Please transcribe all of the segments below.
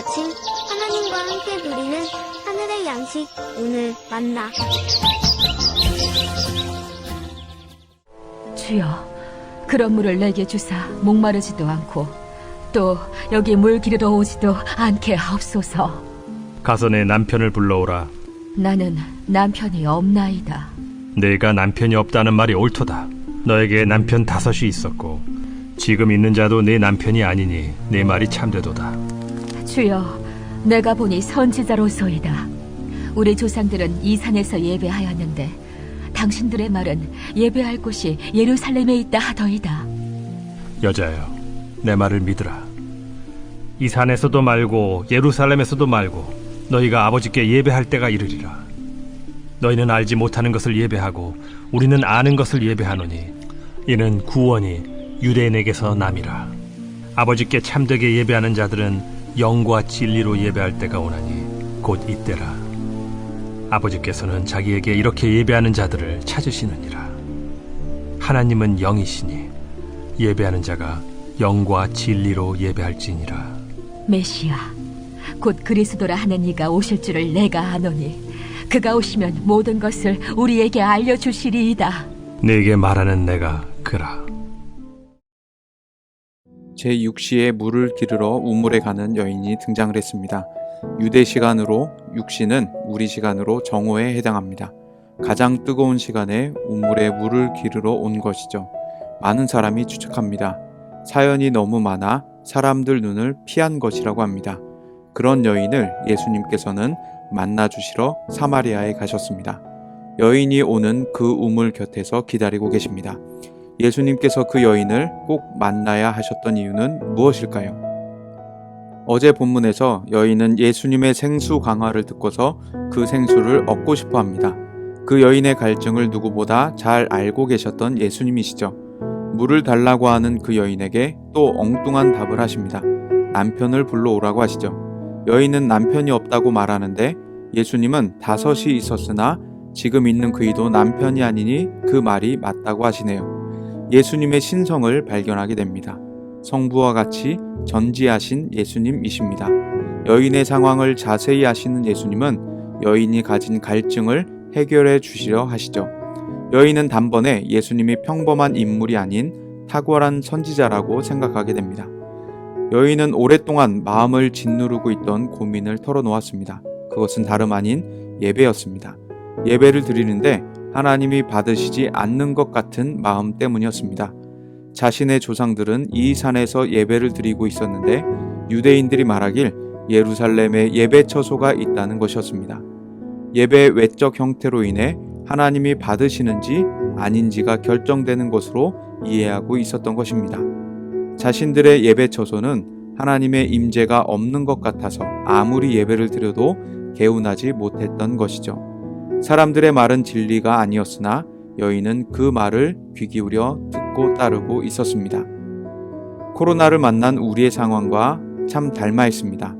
아침 하나님과 함께 누리는 하늘의 양식 오늘 만나 주여, 그런 물을 내게 주사 목마르지도 않고 또 여기 물 기르러 오지도 않게 하옵소서. 가서 내 남편을 불러오라. 나는 남편이 없나이다. 내가 남편이 없다는 말이 옳도다. 너에게 남편 다섯이 있었고 지금 있는 자도 내 남편이 아니니 내 말이 참되도다. 주여, 내가 보니 선지자로소이다. 우리 조상들은 이 산에서 예배하였는데 당신들의 말은 예배할 곳이 예루살렘에 있다 하더이다. 여자여, 내 말을 믿으라. 이 산에서도 말고 예루살렘에서도 말고 너희가 아버지께 예배할 때가 이르리라. 너희는 알지 못하는 것을 예배하고 우리는 아는 것을 예배하노니 이는 구원이 유대인에게서 남이라. 아버지께 참되게 예배하는 자들은 영과 진리로 예배할 때가 오나니 곧 이때라. 아버지께서는 자기에게 이렇게 예배하는 자들을 찾으시느니라. 하나님은 영이시니 예배하는 자가 영과 진리로 예배할지니라. 메시아, 곧 그리스도라 하는 이가 오실 줄을 내가 아노니 그가 오시면 모든 것을 우리에게 알려 주시리이다. 내게 말하는 내가 그라. 제6시에 물을 기르러 우물에 가는 여인이 등장을 했습니다. 유대 시간으로 6시는 우리 시간으로 정오에 해당합니다. 가장 뜨거운 시간에 우물에 물을 기르러 온 것이죠. 많은 사람이 추측합니다. 사연이 너무 많아 사람들 눈을 피한 것이라고 합니다. 그런 여인을 예수님께서는 만나 주시러 사마리아에 가셨습니다. 여인이 오는 그 우물 곁에서 기다리고 계십니다. 예수님께서 그 여인을 꼭 만나야 하셨던 이유는 무엇일까요? 어제 본문에서 여인은 예수님의 생수 강화를 듣고서 그 생수를 얻고 싶어 합니다. 그 여인의 갈증을 누구보다 잘 알고 계셨던 예수님이시죠. 물을 달라고 하는 그 여인에게 또 엉뚱한 답을 하십니다. 남편을 불러오라고 하시죠. 여인은 남편이 없다고 말하는데 예수님은 다섯이 있었으나 지금 있는 그이도 남편이 아니니 그 말이 맞다고 하시네요. 예수님의 신성을 발견하게 됩니다. 성부와 같이 전지하신 예수님이십니다. 여인의 상황을 자세히 아시는 예수님은 여인이 가진 갈증을 해결해 주시려 하시죠. 여인은 단번에 예수님이 평범한 인물이 아닌 탁월한 선지자라고 생각하게 됩니다. 여인은 오랫동안 마음을 짓누르고 있던 고민을 털어놓았습니다. 그것은 다름 아닌 예배였습니다. 예배를 드리는데 하나님이 받으시지 않는 것 같은 마음 때문이었습니다. 자신의 조상들은 이 산에서 예배를 드리고 있었는데 유대인들이 말하길 예루살렘에 예배 처소가 있다는 것이었습니다. 예배의 외적 형태로 인해 하나님이 받으시는지 아닌지가 결정되는 것으로 이해하고 있었던 것입니다. 자신들의 예배 처소는 하나님의 임재가 없는 것 같아서 아무리 예배를 드려도 개운하지 못했던 것이죠. 사람들의 말은 진리가 아니었으나 여인은 그 말을 귀 기울여 듣고 따르고 있었습니다. 코로나를 만난 우리의 상황과 참 닮아 있습니다.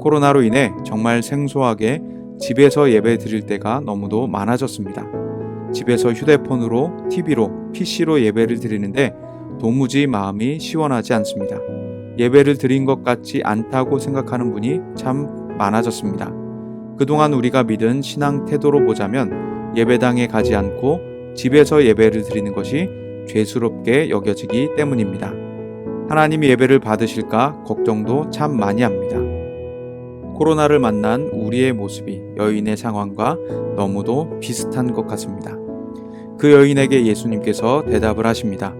코로나로 인해 정말 생소하게 집에서 예배 드릴 때가 너무도 많아졌습니다. 집에서 휴대폰으로, TV로, PC로 예배를 드리는데 도무지 마음이 시원하지 않습니다. 예배를 드린 것 같지 않다고 생각하는 분이 참 많아졌습니다. 그동안 우리가 믿은 신앙 태도로 보자면 예배당에 가지 않고 집에서 예배를 드리는 것이 죄스럽게 여겨지기 때문입니다. 하나님이 예배를 받으실까 걱정도 참 많이 합니다. 코로나를 만난 우리의 모습이 여인의 상황과 너무도 비슷한 것 같습니다. 그 여인에게 예수님께서 대답을 하십니다.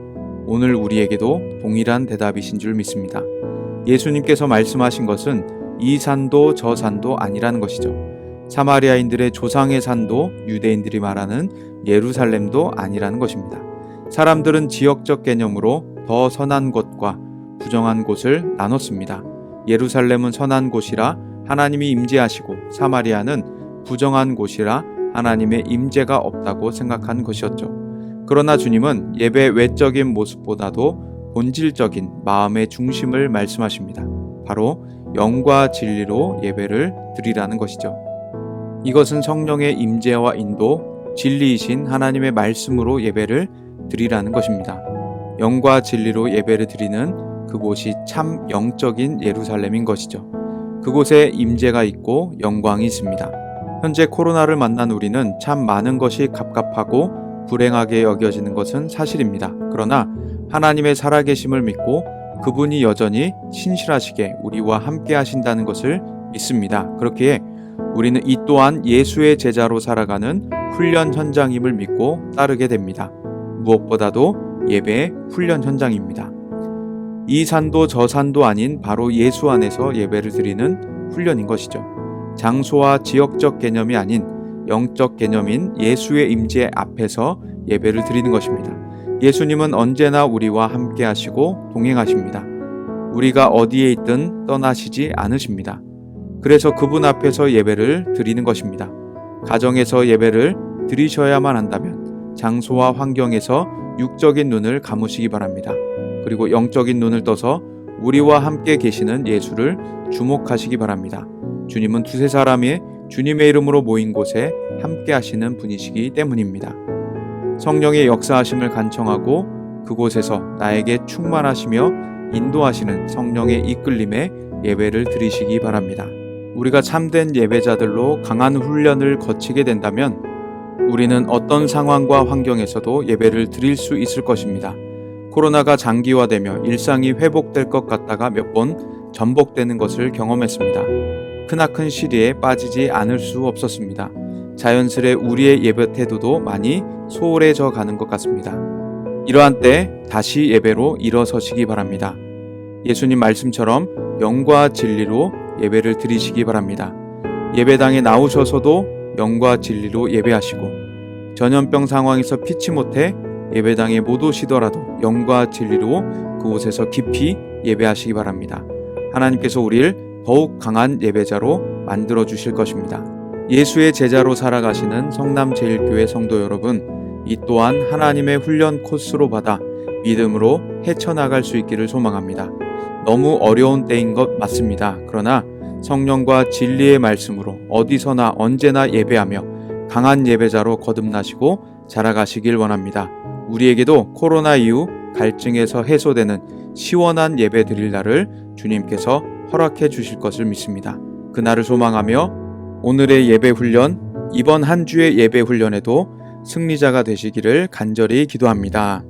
오늘 우리에게도 동일한 대답이신 줄 믿습니다. 예수님께서 말씀하신 것은 이 산도 저 산도 아니라는 것이죠. 사마리아인들의 조상의 산도 유대인들이 말하는 예루살렘도 아니라는 것입니다. 사람들은 지역적 개념으로 더 선한 곳과 부정한 곳을 나눴습니다. 예루살렘은 선한 곳이라 하나님이 임재하시고 사마리아는 부정한 곳이라 하나님의 임재가 없다고 생각한 것이었죠. 그러나 주님은 예배 외적인 모습보다도 본질적인 마음의 중심을 말씀하십니다. 바로 영과 진리로 예배를 드리라는 것이죠. 이것은 성령의 임재와 인도, 진리이신 하나님의 말씀으로 예배를 드리라는 것입니다. 영과 진리로 예배를 드리는 그곳이 참 영적인 예루살렘인 것이죠. 그곳에 임재가 있고 영광이 있습니다. 현재 코로나를 만난 우리는 참 많은 것이 갑갑하고 불행하게 여겨지는 것은 사실입니다. 그러나 하나님의 살아계심을 믿고 그분이 여전히 신실하시게 우리와 함께 하신다는 것을 믿습니다. 그렇기에 우리는 이 또한 예수의 제자로 살아가는 훈련 현장임을 믿고 따르게 됩니다. 무엇보다도 예배의 훈련 현장입니다. 이 산도 저 산도 아닌 바로 예수 안에서 예배를 드리는 훈련인 것이죠. 장소와 지역적 개념이 아닌 영적 개념인 예수의 임재 앞에서 예배를 드리는 것입니다. 예수님은 언제나 우리와 함께 하시고 동행하십니다. 우리가 어디에 있든 떠나시지 않으십니다. 그래서 그분 앞에서 예배를 드리는 것입니다. 가정에서 예배를 드리셔야만 한다면 장소와 환경에서 육적인 눈을 감으시기 바랍니다. 그리고 영적인 눈을 떠서 우리와 함께 계시는 예수를 주목하시기 바랍니다. 주님은 두세 사람이 주님의 이름으로 모인 곳에 함께 하시는 분이시기 때문입니다. 성령의 역사하심을 간청하고 그곳에서 나에게 충만하시며 인도하시는 성령의 이끌림에 예배를 드리시기 바랍니다. 우리가 참된 예배자들로 강한 훈련을 거치게 된다면 우리는 어떤 상황과 환경에서도 예배를 드릴 수 있을 것입니다. 코로나가 장기화되며 일상이 회복될 것 같다가 몇 번 전복되는 것을 경험했습니다. 크나큰 시리에 빠지지 않을 수 없었습니다. 자연스레 우리의 예배 태도도 많이 소홀해져 가는 것 같습니다. 이러한 때 다시 예배로 일어서시기 바랍니다. 예수님 말씀처럼 영과 진리로 예배를 드리시기 바랍니다. 예배당에 나오셔서도 영과 진리로 예배하시고 전염병 상황에서 피치 못해 예배당에 못 오시더라도 영과 진리로 그곳에서 깊이 예배하시기 바랍니다. 하나님께서 우리를 더욱 강한 예배자로 만들어 주실 것입니다. 예수의 제자로 살아가시는 성남제일교회 성도 여러분, 이 또한 하나님의 훈련 코스로 받아 믿음으로 헤쳐나갈 수 있기를 소망합니다. 너무 어려운 때인 것 맞습니다. 그러나 성령과 진리의 말씀으로 어디서나 언제나 예배하며 강한 예배자로 거듭나시고 자라가시길 원합니다. 우리에게도 코로나 이후 갈증에서 해소되는 시원한 예배 드릴 날을 주님께서 허락해 주실 것을 믿습니다. 그날을 소망하며 오늘의 예배 훈련, 이번 한 주의 예배 훈련에도 승리자가 되시기를 간절히 기도합니다.